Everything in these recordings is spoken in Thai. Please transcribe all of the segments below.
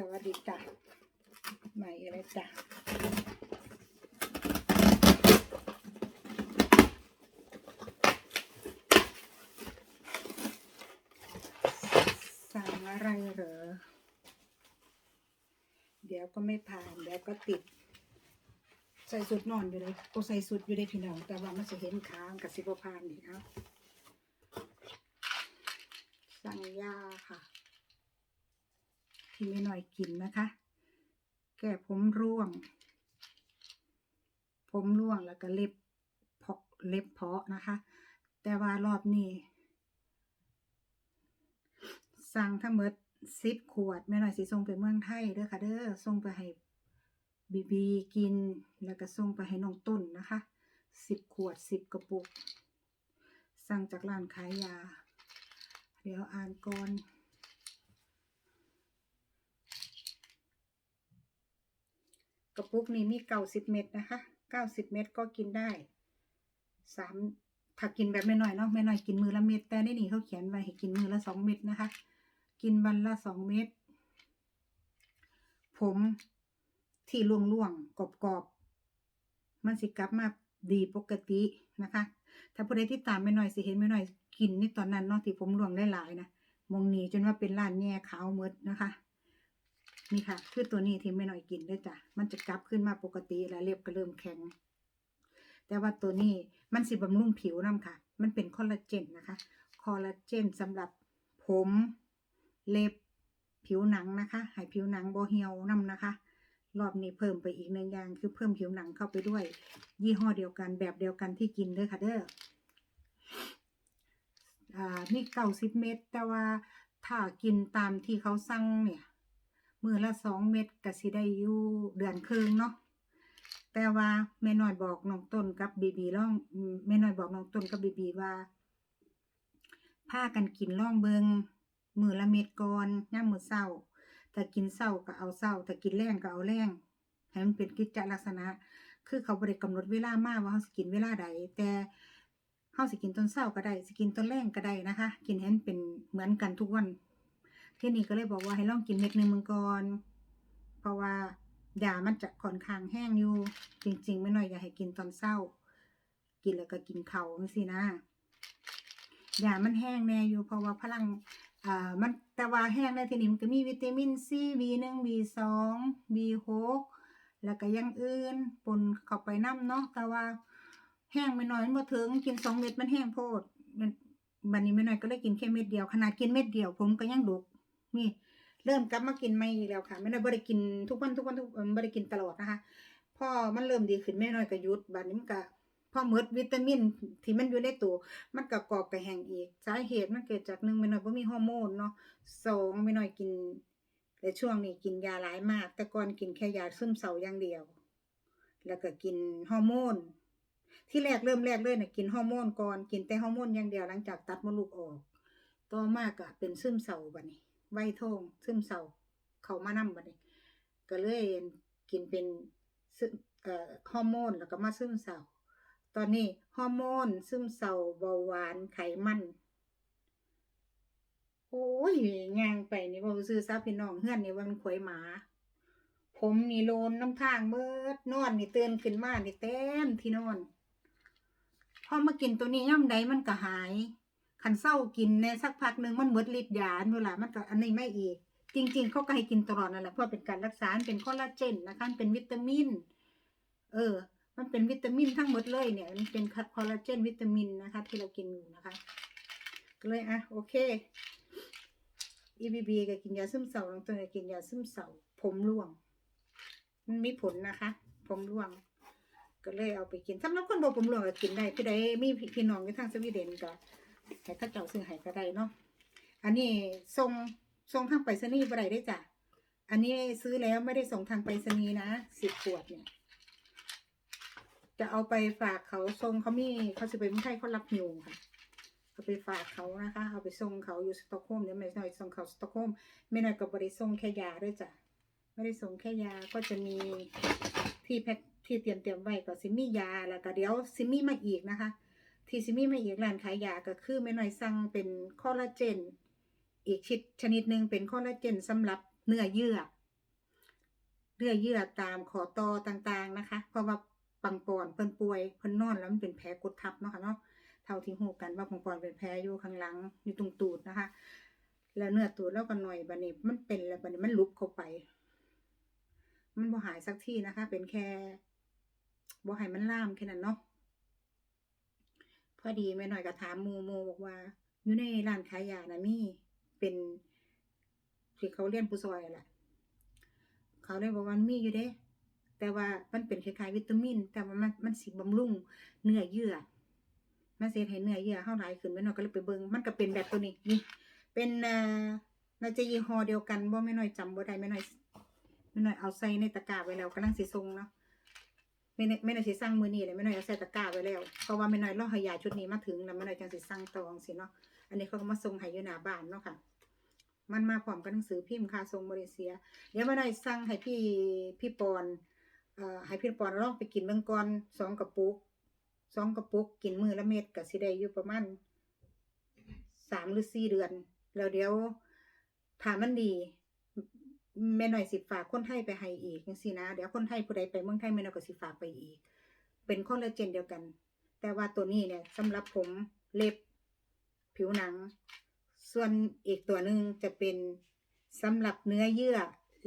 สวัสดีจ้ะใหม่อะไรจ้ะสั่งอะไรเหรอ เดี๋ยวก็ไม่ผ่าน เดี๋ยวก็ติด ใส่สุดนอนอยู่เลยก็ใส่สุดอยู่เลยพี่น้อง แต่ว่ามันจะเห็นค้างกับสิบผ่านนี่ครับสั่งยาค่ะ ที่ไม่หน่อยกินนะคะ แก้ผมร่วง ผมร่วงแล้วก็เล็บเพาะเล็บเพาะนะคะ แต่ว่ารอบนี้ สั่งทั้งหมดสิบขวดแม่หน่อยสิส่งไปเมืองไทยเด้อค่ะเด้อส่งไปให้บีบีกินแล้วก็ส่งไปให้น้องต้นนะคะสิบขวดสิบกระปุก สั่งจากร้านขายยา เดี๋ยวอ่านก่อน กระปุกนี้มีเก้าสิบเม็ดนะคะเก้าสิบเม็ดก็กินได้สามถ้ากินแบบไม่น้อยเนาะไม่น้อยกินมือละเม็ดแต่ในนี้เขาเขียนไว้ให้กินมือละสองเม็ดนะคะ กินวันละสองเม็ดผมที่ล่วงๆกรอบๆมันสิกลับมาดีปกตินะคะ ถ้าผู้ใดที่ตามไม่น้อยสิเห็นไม่น้อยกินในตอนนั้นเนาะที่ผมล่วงหลายๆนะมองหนีจนว่าเป็นล้านแง่ขาวหมดนะคะ นี่ค่ะ คือตัวนี้ที่ไม่น้อยกินด้วยจ้ะ มันจะกลับขึ้นมาปกติแล้วเล็บก็เริ่มแข็ง แต่ว่าตัวนี้มันสิบำรุงผิวน้ำค่ะ มันเป็นคอลลาเจนนะคะ คอลลาเจนสำหรับผมเล็บผิวหนังนะคะให้ผิวหนังโบเหี่ยวน้ำนะคะรอบนี้เพิ่มไปอีกหนึ่งอย่างคือเพิ่มผิวหนังเข้าไปด้วย ยี่ห้อเดียวกันแบบเดียวกันที่กินเด้อค่ะเด้ออ่านี่เก้าสิบเม็ดแต่ว่าถ้ากินตามที่เขาสั่งเนี่ย มือละสองเม็ดก็สิได้อยู่เดือนครึ่งเนาะแต่ว่าแม่น้อยบอกน้องต้นกับบีบีร่องแม่น้อยบอกน้องต้นกับบีบีว่าพากันกินร่องเบิงมือละเม็ดก่อนย่ามมือเศร้าถ้ากินเศร้าก็เอาเศร้าถ้ากินแรงก็เอาแรงให้มันเป็นกิจลักษณะ คือเขาบริกำหนดเวลามากว่าเขาสิกินเวลาใด แต่เขาสิกินตอนเช้าก็ได้ สิกินตอนแรงก็ได้นะคะ กินให้มันเป็นเหมือนกันทุกวัน ที่นี่ก็เลยบอกว่าให้ลองกินเม็ดหนึ่งมังกรเพราะว่ายามันจะค่อนข้างแห้งอยู่ จริงๆ ไม่น้อยอยากให้กินตอนเช้า กินแล้วก็กินเขาจังซี่นะยามันแห้งแน่อยู่เพราะว่าพลังอ่ามันแต่ว่าแห้งในที่นี้มันก็มีวิตามินซี B1 B2 B6 แล้วก็ยังอื่นปนเข้าไปน้ำเนาะแต่ว่าแห้งไม่น้อยมันบ่ถึงกินสองเม็ดมันแห้งโพดมันบัดนี้ไม่น้อยก็เลยกินแค่เม็ดเดียวขนาดกินเม็ดเดียวผมก็ยังดก นี่เริ่มกลับมากินไม่แล้วค่ะไม่ได้บ่ได้กินทุกวันทุกวันทุกวันบ่ได้กินตลอดนะคะพอมันเริ่มดีขึ้นแม่น้อยก็หยุดบัดนี้มันก็พอหมดวิตามินที่มันอยู่ในตัวมันก็กรอบไปแหงอีกสาเหตุมันเกิดจากหนึ่งแม่น้อยบ่มีฮอร์โมนเนาะสองแม่น้อยกิน แต่ช่วงนี้กินยาหลายมาก แต่ก่อนกินแค่ยาซึมเศร้าอย่างเดียว แล้วก็กินฮอร์โมนที่แรกเริ่มแรกเลยน่ะกินฮอร์โมนก่อนกินแต่ฮอร์โมนอย่างเดียวหลังจากตัดมดลูกออก ต่อมาก็เป็นซึมเศร้าบัดนี้ ไวทองซึมเศร้าเขามานำบัดนี้ก็เลยกินเป็นซึเอ่อฮอร์โมนแล้วก็มาซึมเศร้าตอนนี้ฮอร์โมนซึมเศร้าเบาหวานไขมันโอ้ยย่างไปนี่บ่ซื้อซับพี่น้องเฮือนนี่ว่ามันขวยหมา ผมนี่โลนน้ำทางเบิดนอนนี่เตือนขึ้นมานี่เต็มที่นอนพอมากินตัวนี้ย่ำใดมันก็หาย คันเศร้ากินในสักพักหนึ่งมันหมดฤทธิ์ยาเวลามันก็อันนี้ไม่เอีกจริง ๆ เขาก็ให้กินตลอดนั่นแหละเพื่อเป็นการรักษาเป็นคอลลาเจนนะคะเป็นวิตามิน เออ มันเป็นวิตามินทั้งหมดเลยเนี่ย มันเป็นคอลลาเจนวิตามินนะคะ ที่เรากินอยู่นะคะ ก็เลยอะโอเคอีบีบีก็กินยาซึมเศร้าน้องตัวก็กินยาซึมเศร้าผมร่วง มันมีผลนะคะ ผมร่วง ก็เลยเอาไปกินสำหรับคนบ่ผมร่วงก็กินได้พี่ใดมีพี่น้องอยู่ทางสวีเดนก็ ให้เข้าเจ้าซื้อให้ก็ได้เนาะอันนี้ส่งส่งทางไปรษณีย์บ่ได้ได้จ้ะอันนี้ซื้อแล้วไม่ได้ส่งทางไปรษณีย์นะสิบขวดเนี่ย จะเอาไปฝากเขาส่งเขามีเขาจะไปเมืองไทยเขารับหิวค่ะเอาไปฝากเขานะคะ เอาไปส่งเขาอยู่สตอกโฮล์มเดี๋ยวไม่น้อยส่งเขาสตอกโฮล์มไม่น้อยกับบริส่งแค่ยาด้วยจ้ะไม่ได้ส่งแค่ยาก็จะมีที่แพ็คที่เตรียมเตรียมไว้ก็ซิมียาแล้วก็เดี๋ยวซิมีมาอีกนะคะ ที่ซิมีมาอีกร้านขายยาก็คือแม่น้อยสั่งเป็นคอลลาเจน อีกชิดชนิดหนึ่งเป็นคอลลาเจนสำหรับเนื้อเยื่อเลือดเยื่อตามขอตอต่างๆนะคะ เพราะว่าปังปอนเพิ่นป่วยเพิ่นนอนแล้วมันเป็นแผลกดทับเนาะค่ะเนาะเท่าที่หูกันว่าปังปอนเป็นแผลอยู่ข้างหลังอยู่ตรงตูดนะคะ แล้วเนื้อตูดแล้วก็หน่อยบัดนี้มันเป็นแล้วบัดนี้มันลุบเข้าไป มันบ่หายสักที่นะคะ เป็นแค่บ่ให้มันล่ามแค่นั้นเนาะ อดีแม่หน่อยก็ถามหมูมูบอกว่า อยู่ในร้านขายยานะมี่เป็นที่เขาเรียนผู้ซอยแหละเขาเลยบอกว่ามันมีอยู่เด้ แต่ว่ามันเป็นคล้ายๆวิตามิน แต่ว่ามันมันสิบำรุงเนื้อเยื่อมันเฮ็ดให้เนื้อเยื่อเฮาไหลขึ้นแม่หน้อยก็เลยไปเบิ่งมันก็เป็นแบบตัวนี้นี่เป็นอ่อน่าจะยี่ห้อเดียวกันบ่แม่หน้อยจำบ่ได้แม่หน้อยแม่หน้อยเอาใส่ในตะกร้าไว้แล้วกำลังสิส่งเนาะ แม่น้อยแม่น้อยสิสั่งมือนี้เลยแม่น้อยเอาใส่ตะกร้าไว้แล้วเพราะว่าแม่น้อยรอห้ยาชุดนี้มาถึงแล้วแม่น้อยจังสิสั่งตองซี่เนาะอันนี้เขาก็มาส่งให้อยู่หน้าบ้านเนาะค่ะ มันมาพร้อมกับหนังสือพิมพ์ค่าส่งบริเซีย เดี๋ยวไมาได้สั่งให้พี่พี่ปอนเอ่อให้พี่ปอนลองไปกินเบิ่งก่อนสองกระปุกสองกระปุกกินมือละเม็ดก็สิได้อยู่ประมาณสามหรือสี่เดือน แล้วเดี๋ยวถ้ามันดี แม่หน่อยสิฝากคนไทยไปให้อีกจังซี่นะเดี๋ยวคนไทยผู้ใดไปเมืองไทยแม่หน่อยก็สิฝากไปอีก เป็นคอลลาเจนเดียวกัน แต่ว่าตัวนี้เนี่ยสำหรับผมเล็บผิวหนัง ส่วนอีกตัวหนึ่งจะเป็นสำหรับเนื้อเยื่อ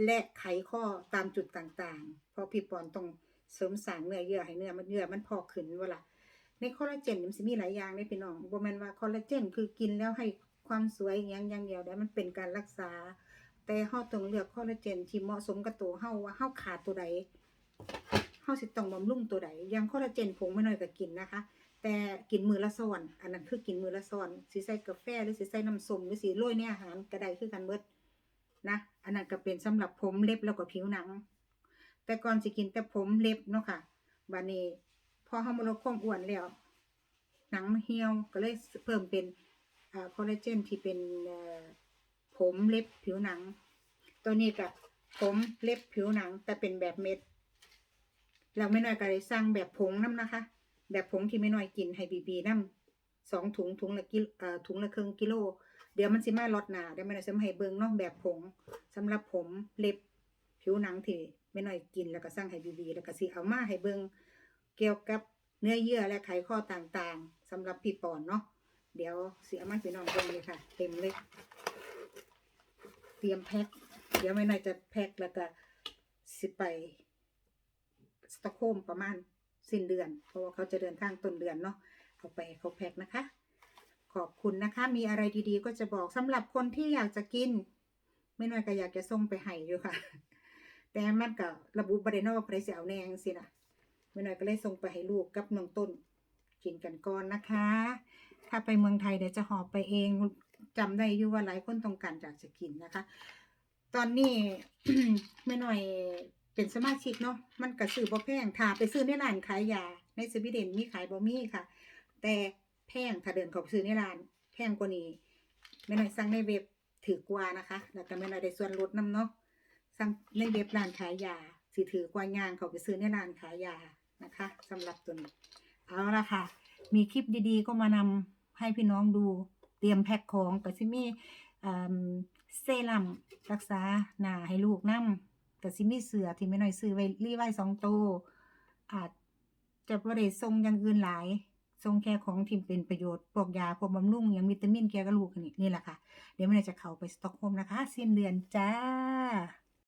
และไขข้อตามจุดต่างๆ เพราะพี่ปอนต้องเสริมสร้างเนื้อเยื่อให้เนื้อมันเยื่อมันพอกขึ้นเวลาในคอลลาเจนมันสิมีหลายอย่างเลยพี่น้องบ่แม่นว่าคอลลาเจนคือกินแล้วให้ความสวยอย่างอย่างเดียวแต่มันเป็นการรักษา แต่เฮาต้องเลือกคอลลาเจนที่เหมาะสมกับตัวเฮาว่าเฮาขาดตัวใดเฮาสิต้องบำรุงตัวใดอย่างคอลลาเจนผงไม่น้อยก็กินนะคะ แต่กินมือละซ้อนอันนั้นคือกินมือละซ้อนสิใส่กาแฟหรือสิใส่น้ำส้มหรือสิโรยในอาหารก็ได้คือกันเบิดนะ อันนั้นก็เป็นสำหรับผมเล็บแล้วก็ผิวหนัง แต่ก่อนสิกินแต่ผมเล็บเนาะค่ะบัดนี้พอเฮามาลดความอ้วนแล้ว หนังเหี่ยวก็เลยเพิ่มเป็นอ่าคอลลาเจนที่เป็นเอ่อ ผมเล็บผิวหนัง ตัวนี้กับผมเล็บผิวหนัง แต่เป็นแบบเม็ดแล้วไม่น้อยก็เลยสั่งแบบผงน้ำนะคะ แบบผงที่ไม่น้อยกินให้บีบีน้ำสองถุงถุงละกิโลเอ่อถุงละครึ่งกิโล เดี๋ยวมันสิมาลดหนาเดี๋ยวไม่น้อยจะมาให้เบิงเนาะแบบผงสำหรับผมเล็บผิวหนังที่ไม่น้อยกินแล้วก็สั่งให้บีบีแล้วก็สิเอามาให้เบิงเกี่ยวกับเนื้อเยื่อและไขข้อต่างๆสำหรับพี่ปอนเนาะเดี๋ยวเสิเอามาให้พี่น้องเบิงเลยค่ะ เต็มเลย เตรียมแพ็คเดี๋ยวไม่น้อยจะแพ็คแล้วก็สิไปสต็อกโฮมประมาณสิ้นเดือน เพราะว่าเขาจะเดินทางต้นเดือนเนาะเอาไปเขาแพ็คนะคะ ขอบคุณนะคะ มีอะไรดีๆ ก็จะบอกสำหรับคนที่อยากจะกิน ไม่น้อยก็อยากจะส่งไปให้อยู่ค่ะ แต่มันก็ระบุประเนว่าใครจะเอาแนงสินะไม่น้อยก็เลยส่งไปให้ลูกกับน้องต้นกินกันก่อนนะคะ ถ้าไปเมืองไทยเดี๋ยวจะหอบไปเอง จำได้อยู่ว่าหลายคนต้องการอยากจะกินนะคะ ตอนนี้ไม่หน่อยเป็นสมาชิกเนาะมันก็ซื้อบ่แพงถ้าไปซื้อในร้านขายยา ในสวีเดนมีขายบ่มีค่ะ แต่แพงถ้าเดินเข้าไปซื้อในร้าน แพงกว่านี้ไม่หน่อยสั่งในเว็บถือกว่านะคะ แล้วก็ไม่หน่อยได้ส่วนลดนํเนาะสั่งในเว็บร้านขายยาสิถือกว่ายางเขาไปซื้อในร้านขายยานะคะสำหรับตัวนี้เอาละค่ะ มีคลิปดีๆก็มานำให้พี่น้องดู เตรียมแพ็คของก็สิมีเซรั่มรักษาหน้าให้ลูกนำก็สิมีเสือที่ไม่น้อยซื้อไว้รีไว้สองโตอาจจะบ่ได้ส่งอย่างอื่นหลาย ทรงแค่ของที่เป็นประโยชน์พวกยาพวกบำรุงอย่างวิตามินแก่กระลูกนี่นี่แหละค่ะ เดี๋ยวไม่น้อยจะเข้าไปสต็อกโฮมนะคะสิ้นเดือนจ้า